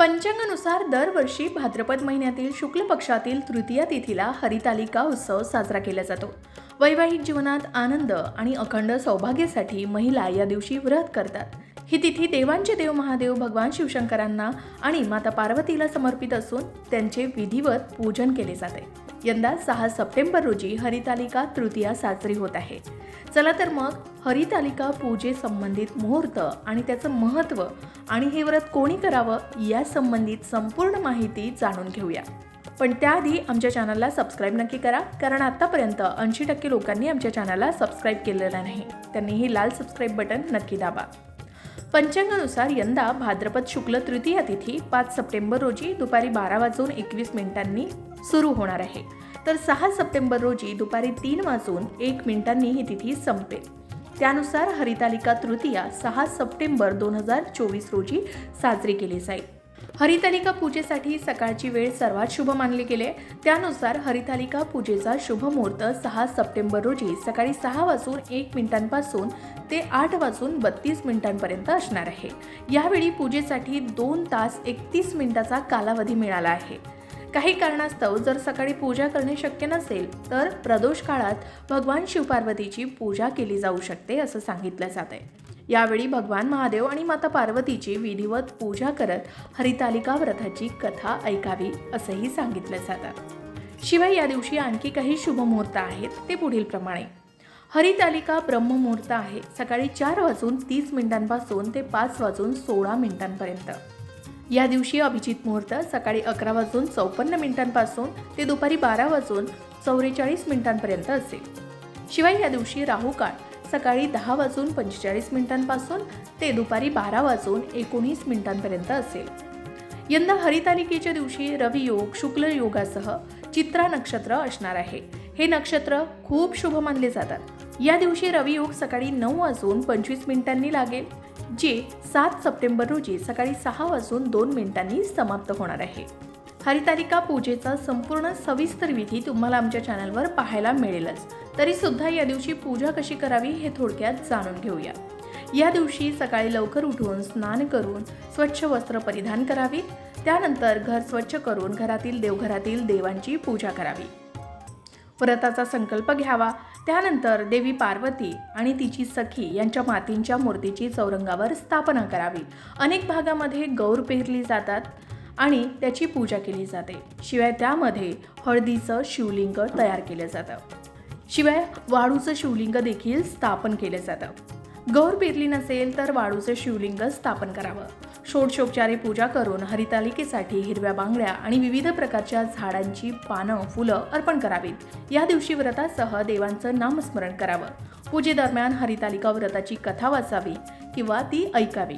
पंचांगानुसार दरवर्षी भाद्रपद महिन्यातील शुक्ल पक्षातील तृतीया तिथीला हरितालिका उत्सव साजरा केला जातो. वैवाहिक जीवनात आनंद आणि अखंड सौभाग्यासाठी महिला या दिवशी व्रत करतात. ही तिथी देवांचे देव महादेव भगवान शिवशंकरांना आणि माता पार्वतीला समर्पित असून त्यांचे विधिवत पूजन केले जाते. यंदा सहा सप्टेंबर रोजी हरितालिका तृतीया साजरी होत आहे. चला तर मग हरितालिका पूजेसंबंधित मुहूर्त आणि त्याचं महत्त्व आणि हे व्रत कोणी करावं या संबंधित संपूर्ण माहिती जाणून घेऊया. पण त्याआधी आमच्या चॅनलला सबस्क्राईब नक्की करा कारण आत्तापर्यंत ऐंशी टक्के लोकांनी आमच्या चॅनलला सबस्क्राईब केलेलं नाही. त्यांनी हे लाल सबस्क्राईब बटन नक्की दाबा. पंचांगानुसार यंदा भाद्रपद शुक्ल तृतीया तिथी पाच सप्टेंबर रोजी दुपारी बारा वाजून एकवीस मिनिटांनी सुरू होणार आहे. तर सहा सप्टेंबर रोजी दुपारी तीन वाजून एक मिनिटांनी ही तिथी संपेल त्यानुसार हरितालिका तृतीया सहा सप्टेंबर दोन हजार चोवीस रोजी साजरी केली जाईल. हरितालिका पूजेसाठी सकाळची वेळ सर्वात शुभ मानली गेले. त्यानुसार हरितालिका पूजेचा शुभ मुहूर्त सहा सप्टेंबर रोजी सकाळी सहा वाजून एक मिनिटांपासून ते आठ वाजून बत्तीस मिनिटांपर्यंत असणार आहे. यावेळी पूजेसाठी दोन तास एकतीस मिनिटाचा कालावधी मिळाला आहे. काही कारणास्तव जर सकाळी पूजा करणे शक्य नसेल तर प्रदोष काळात भगवान शिवपार्वतीची पूजा केली जाऊ शकते असं सांगितलं जात आहे यावेळी भगवान महादेव आणि माता पार्वतीची विधिवत पूजा करत हरितालिका व्रताची कथा ऐकावी असंही सांगितलं जातं. शिवाय या दिवशी आणखी काही शुभ मुहूर्त आहेत ते पुढील प्रमाणे. हरितालिका ब्रह्ममुहूर्त आहे सकाळी चार वाजून तीस मिनिटांपासून ते पाच वाजून सोळा मिनिटांपर्यंत. या दिवशी अभिजित मुहूर्त सकाळी अकरा वाजून चौपन्न मिनिटांपासून ते दुपारी बारा वाजून चौवेचाळीस मिनिटांपर्यंत असेल. शिवाय या दिवशी राहू काळ सकाळी दहा वाजून पंचेचाळीस मिनिटांपासून ते दुपारी बारा वाजून एकोणीस मिनिटांपर्यंत असेल. यंदा हरितालिकेच्या दिवशी रवियोग शुक्ल योगासह चित्रा नक्षत्र असणार आहे. हे नक्षत्र खूप शुभ मानले जातात. या दिवशी रवियोग सकाळी नऊ वाजून पंचवीस मिनिटांनी लागेल. जे सात सप्टेंबर रोजी सकाळी सहा वाजून दोन मिनिटांनी समाप्त होणार आहे. हरितालिका पूजेचा संपूर्ण सविस्तर विधी तुम्हाला आमच्या चॅनलवर पाहायला मिळेलच. तरी सुद्धा या दिवशी पूजा कशी करावी हे थोडक्यात जाणून घेऊया. या दिवशी सकाळी लवकर उठून स्नान करून स्वच्छ वस्त्र परिधान करावी. त्यानंतर घर स्वच्छ करून घरातील देवघरातील देवांची पूजा करावी. व्रताचा संकल्प घ्यावा. त्यानंतर देवी पार्वती आणि तिची सखी यांच्या मातींच्या मूर्तीची चौरंगावर स्थापना करावी. अनेक भागामध्ये गौर पेरली जातात आणि त्याची पूजा केली जाते. शिवाय त्यामध्ये हळदीचं शिवलिंग तयार केलं जातं. शिवाय वाळूचं शिवलिंग देखील स्थापन केलं जातं. गौर पेरली नसेल तर वाळूचं शिवलिंग स्थापन करावं. षोडशोपचारे पूजा करून हरितालिकेसाठी हिरव्या बांगड्या आणि विविध प्रकारच्या झाडांची पानं फुलं अर्पण करावीत. या दिवशी व्रतासह देवांचं नामस्मरण करावं. पूजेदरम्यान हरितालिका व्रताची कथा वाचावी किंवा ती ऐकावी.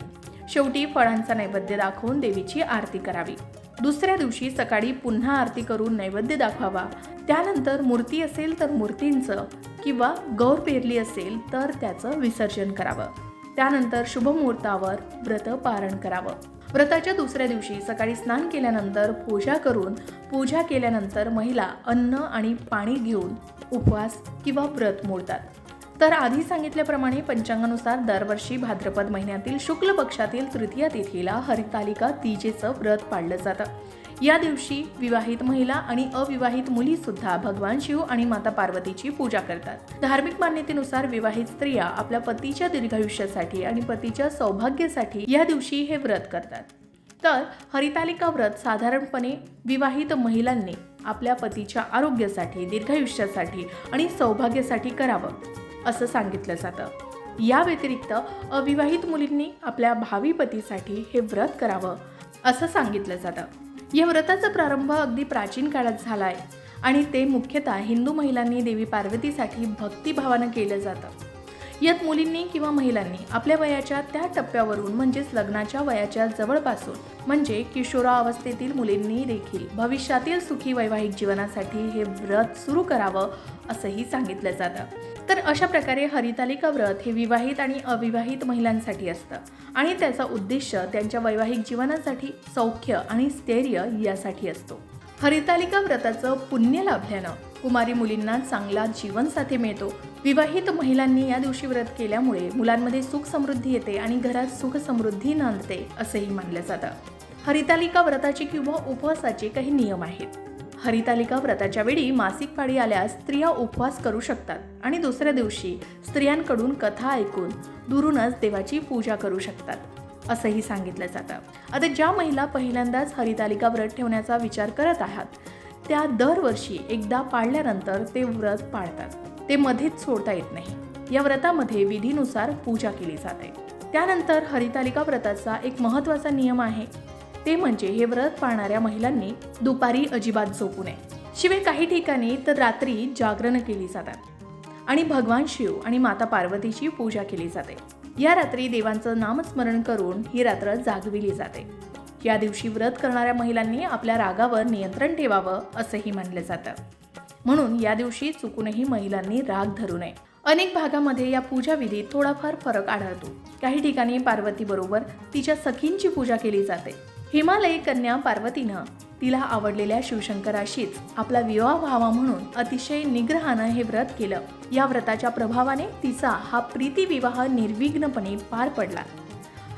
शेवटी फळांचा नैवेद्य दाखवून देवीची आरती करावी. दुसऱ्या दिवशी सकाळी पुन्हा आरती करून नैवेद्य दाखवावा. त्यानंतर मूर्ती असेल तर मूर्तींचं किंवा गौर पेरली असेल तर त्याचं विसर्जन करावं. त्यानंतर शुभ मुहूर्तावर व्रत पारण करावं. व्रताच्या दुसऱ्या दिवशी सकाळी स्नान केल्यानंतर पूजा करून पूजा केल्यानंतर महिला अन्न आणि पाणी घेऊन उपवास किंवा व्रत मोडतात. तर आधी सांगितल्याप्रमाणे पंचांगानुसार दरवर्षी भाद्रपद महिन्यातील शुक्ल पक्षातील तृतीय तिथीला हरितालिका तीजेचं व्रत पाळलं जातं. या दिवशी विवाहित महिला आणि अविवाहित मुली सुद्धा भगवान शिव आणि माता पार्वतीची पूजा करतात. धार्मिक मान्यतेनुसार विवाहित स्त्रिया आपल्या पतीच्या दीर्घायुष्यासाठी आणि पतीच्या सौभाग्यासाठी या दिवशी हे व्रत करतात. तर हरितालिका व्रत साधारणपणे विवाहित महिलांनी आपल्या पतीच्या आरोग्यासाठी दीर्घायुष्यासाठी आणि सौभाग्यासाठी करावं. असं सांगितलं जातं. या व्यतिरिक्त अविवाहित मुलींनी आपल्या भावी पतीसाठी हे व्रत करावं असं सांगितलं जातं. या व्रताचा प्रारंभ अगदी प्राचीन काळात झाला आहे आणि ते मुख्यतः हिंदू महिलांनी देवी पार्वतीसाठी भक्तिभावानं केलं जातं. यात मुलींनी किंवा महिलांनी आपल्या वयाच्या त्या टप्प्यावरून म्हणजेच लग्नाच्या वयाच्या जवळपासून म्हणजे किशोरावस्थेतील मुलींनी देखील भविष्यातील सुखी वैवाहिक जीवनासाठी हे व्रत सुरू करावं असंही सांगितलं जातं. तर अशा प्रकारे हरितालिका व्रत हे विवाहित आणि अविवाहित महिलांसाठी असतं. आणि त्याचा उद्देश त्यांच्या वैवाहिक जीवनासाठी सौख्य आणि स्थैर्य यासाठी असतो. हरितालिका व्रताचं पुण्य लाभल्यानं कुमारी मुलींना चांगला जीवनसाथी मिळतो. विवाहित महिलांनी या दिवशी व्रत केल्यामुळे मुलांमध्ये सुख समृद्धी येते आणि घरात सुख समृद्धी नांदते असंही मानलं जातं. हरितालिका व्रताचे किंवा उपवासाचे काही नियम आहेत. हरितालिका व्रताच्या वेळी मासिक पाळी आल्यास स्त्रिया उपवास करू शकतात आणि दुसऱ्या दिवशी स्त्रियांकडून कथा ऐकून दुरूनच देवाची पूजा करू शकतात. असंही सांगितलं जातं. आता ज्या महिला पहिल्यांदाच हरितालिका व्रत ठेवण्याचा विचार करत आहात त्या दरवर्षी एकदा पाळल्यानंतर ते व्रत पाळतात. ते मध्येच सोडता येत नाही. या व्रतामध्ये विधीनुसार पूजा केली जाते. त्यानंतर हरितालिका व्रताचा एक महत्त्वाचा नियम आहे. ते म्हणजे हे व्रत पाळणाऱ्या महिलांनी दुपारी अजिबात झोपू नये. शिवाय काही ठिकाणी तर रात्री जागरण केली जातात आणि भगवान शिव आणि माता पार्वतीची पूजा केली जाते. या रात्री देवांचं नामस्मरण करून ही रात्र जागविली जाते. या दिवशी व्रत करणाऱ्या महिलांनी आपल्या रागावर नियंत्रण ठेवावं असंही मानलं जातं. म्हणून या दिवशी चुकूनही महिलांनी राग धरू नये. अनेक भागामध्ये या पूजा विधीत थोडाफार फरक आढळतो. काही ठिकाणी पार्वतीबरोबर तिच्या सखींची पूजा केली जाते. हिमालयी कन्या पार्वतीनं तिला आवडलेल्या शिवशंकराशीच आपला विवाह व्हावा म्हणून अतिशय निग्रहानं हे व्रत केलं. या व्रताच्या प्रभावाने तिचा हा प्रीतिविवाह निर्विघ्नपणे पार पडला.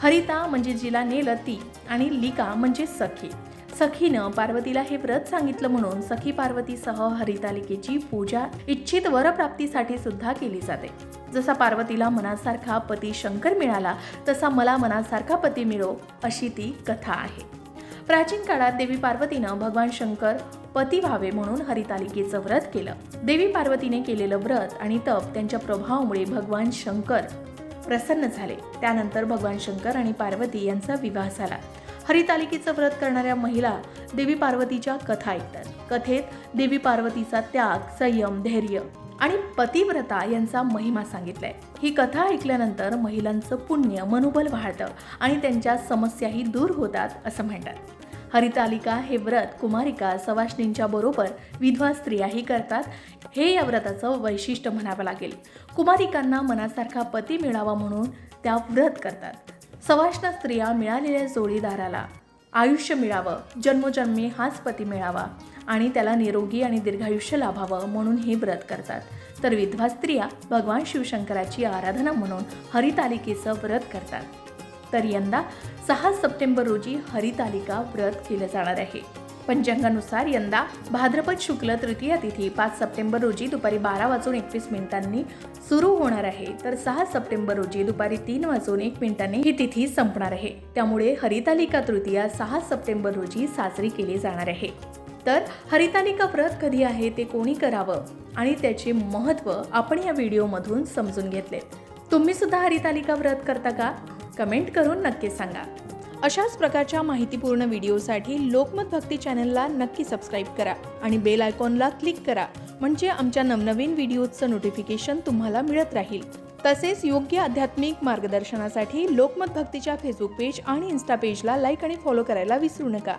हरिता म्हणजे जिला नेलं ती आणि लिका म्हणजे सखी. सखीनं पार्वतीला हे व्रत सांगितलं म्हणून सखी पार्वतीसह हरितालिकेची पूजा इच्छित वरप्राप्तीसाठी सुद्धा केली जाते. जसा पार्वतीला मनासारखा पती शंकर मिळाला तसा मला मनासारखा पती मिळो अशी ती कथा आहे. प्राचीन काळात देवी पार्वतीनं भगवान शंकर पती व्हावे म्हणून हरितालिकेचं व्रत केलं. देवी पार्वतीने केलेलं व्रत आणि तप त्यांच्या प्रभावामुळे भगवान शंकर प्रसन्न झाले. त्यानंतर भगवान शंकर आणि पार्वती यांचा विवाह झाला. हरितालिकेचं व्रत करणाऱ्या महिला देवी पार्वतीच्या कथा ऐकतात. कथेत देवी पार्वतीचा त्याग संयम धैर्य आणि पतिव्रता यांचा महिमा सांगितलाय. ही कथा ऐकल्यानंतर महिलांचं पुण्य मनोबल वाढतं आणि त्यांच्या समस्याही दूर होतात असं म्हणतात. हरितालिका हे व्रत कुमारिका सवाष्णींच्या बरोबर विधवा स्त्रियाही करतात. हे या व्रताचं वैशिष्ट्य म्हणावं लागेल. कुमारिकांना मनासारखा पती मिळावा म्हणून त्या व्रत करतात. सवाष्ण स्त्रिया मिळालेल्या जोडीदाराला आयुष्य मिळावं जन्मोजन्मी हाच पती मिळावा. आणि त्याला निरोगी आणि दीर्घायुष्य लाभावं म्हणून हे व्रत करतात. तर विधवा स्त्रिया भगवान शिवशंकराची आराधना म्हणून हरितालिकेचं व्रत करतात. तर यंदा सहा सप्टेंबर रोजी हरितालिका व्रत केलं जाणार आहे. पंचांगानुसार यंदा भाद्रपद शुक्ल तृतीया तिथी पाच सप्टेंबर रोजी दुपारी बारा वाजून एकवीस मिनिटांनी सुरू होणार आहे. तर सहा सप्टेंबर रोजी दुपारी तीन वाजून एक मिनिटांनी ही तिथी संपणार आहे. त्यामुळे हरितालिका तृतीया सहा सप्टेंबर रोजी साजरी केली जाणार आहे. तर हरितालिका व्रत कधी आहे ते कोणी करावं? आणि त्याचे महत्त्व आपण या व्हिडिओमधून समजून घेतले. तुम्ही सुद्धा हरितालिका व्रत करता का? कमेंट करून नक्की सांगा. अशाच प्रकारच्या माहितीपूर्ण व्हिडिओसाठी लोकमत भक्ती चॅनलला नक्की सबस्क्राईब करा आणि बेल आयकॉनला क्लिक करा म्हणजे आमच्या नवनवीन व्हिडिओचं नोटिफिकेशन तुम्हाला मिळत राहील. तसेच योग्य आध्यात्मिक मार्गदर्शनासाठी लोकमत भक्तीच्या फेसबुक पेज आणि इन्स्टा पेजला लाईक आणि फॉलो करायला विसरू नका.